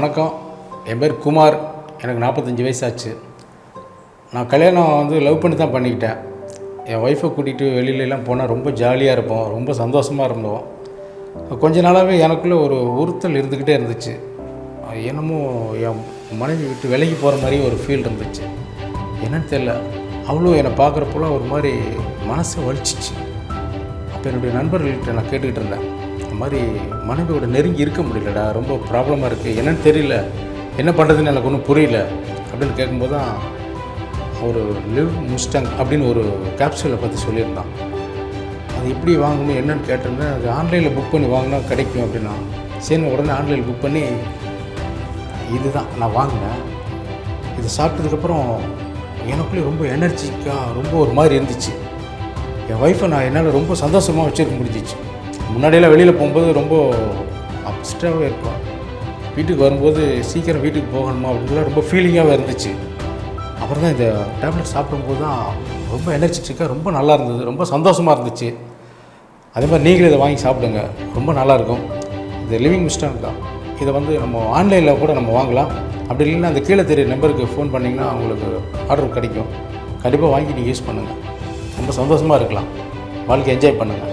வணக்கம். என் பேர் குமார். எனக்கு நாற்பத்தஞ்சு வயசாச்சு. நான் கல்யாணம் வந்து லவ் பண்ணி தான் பண்ணிக்கிட்டேன். என் ஒய்ஃபை கூட்டிகிட்டு வெளியிலலாம் போனால் ரொம்ப ஜாலியாக இருப்போம். ரொம்ப சந்தோஷமாக இருந்தோம். கொஞ்ச நாளாகவே எனக்குள்ளே ஒரு உறுத்தல் இருந்துக்கிட்டே இருந்துச்சு. என்னமோ என் மனைவி விட்டு விலகி போகிற மாதிரி ஒரு ஃபீல் இருந்துச்சு. என்னன்னு தெரில அவ்வளோ என்னை பார்க்குறப்போலாம் ஒரு மாதிரி மனசை வலிச்சிச்சு. அப்போ என்னுடைய நண்பர்கள்கிட்ட நான் கேட்டுக்கிட்டு இருந்தேன். இந்த மாதிரி மனைவியோட நெருங்கி இருக்க முடியலடா ரொம்ப ப்ராப்ளமாக இருக்குது என்னன்னு தெரியல. என்ன பண்ணுறதுன்னு எனக்கு ஒன்றும் புரியல. அப்படின்னு கேட்கும்போது தான் ஒரு லிவ் முஸ்டங் அப்படின்னு ஒரு கேப்சூலை பற்றி சொல்லியிருந்தான். அது எப்படி வாங்கணும் என்னன்னு கேட்டிருந்தேன். அது ஆன்லைனில் புக் பண்ணி வாங்கினா கிடைக்கும் அப்படின்னா சரி உடனே ஆன்லைனில் புக் பண்ணி இதுதான் நான் வாங்கினேன். இது சாப்பிட்டதுக்கப்புறம் எனக்குள்ளே ரொம்ப எனர்ஜிக்காக ரொம்ப ஒரு மாதிரி இருந்துச்சு. என் ஒய்ஃபை நான் என்னால் ரொம்ப சந்தோஷமாக வச்சுருக்க முடிஞ்சிச்சு. முன்னாடியெல்லாம் வெளியில் போகும்போது ரொம்ப அப்ஸ்டாகவே இருக்கும் வீட்டுக்கு வரும்போது சீக்கிரம் வீட்டுக்கு போகணுமா அப்படின்லாம் ரொம்ப ஃபீலிங்காகவே இருந்துச்சு. அப்புறம் தான் இந்த டேப்லெட் சாப்பிடும்போது தான் ரொம்ப எனர்ஜெட்டிக்காக ரொம்ப நல்லா இருந்தது. ரொம்ப சந்தோஷமாக இருந்துச்சு. அதே மாதிரி நீங்களும் இதை வாங்கி சாப்பிடுங்க. ரொம்ப நல்லாயிருக்கும் இந்த லிவிங் மிஸ்டான் தான். இதை வந்து நம்ம ஆன்லைனில் கூட நம்ம வாங்கலாம். அப்படி இல்லைன்னா அந்த கீழே தெரிய நம்பருக்கு ஃபோன் பண்ணிங்கன்னா உங்களுக்கு ஆர்டர் கிடைக்கும். கண்டிப்பாக வாங்கி நீங்கள் யூஸ் பண்ணுங்கள் ரொம்ப சந்தோஷமாக இருக்கலாம். வாழ்க்கை என்ஜாய் பண்ணுங்கள்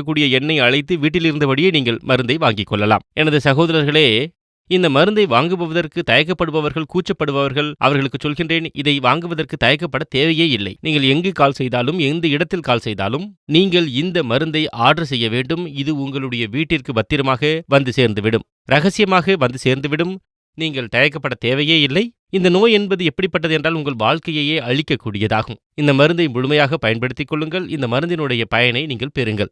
இருக்கக்கூடிய எண்ணெய் அழைத்து வீட்டில் இருந்தபடியே நீங்கள் மருந்தை வாங்கிக் கொள்ளலாம். எனது சகோதரர்களே இந்த மருந்தை வாங்குபவதற்கு தயக்கப்படுபவர்கள் கூச்சப்படுபவர்கள் அவர்களுக்கு சொல்கின்றேன் இதை வாங்குவதற்கு தயக்கப்பட தேவையே இல்லை. நீங்கள் எங்கு கால் செய்தாலும் எந்த இடத்தில் கால் செய்தாலும் நீங்கள் இந்த மருந்தை ஆர்டர் செய்ய வேண்டும். இது உங்களுடைய வீட்டிற்கு பத்திரமாக வந்து சேர்ந்துவிடும். ரகசியமாக வந்து சேர்ந்துவிடும். நீங்கள் தயக்கப்பட தேவையே இல்லை. இந்த நோய் என்பது எப்படிப்பட்டது என்றால் உங்கள் வாழ்க்கையையே அழிக்கக்கூடியதாகும். இந்த மருந்தை முழுமையாக பயன்படுத்திக் கொள்ளுங்கள். இந்த மருந்தினுடைய பயனை நீங்கள் பெறுங்கள்.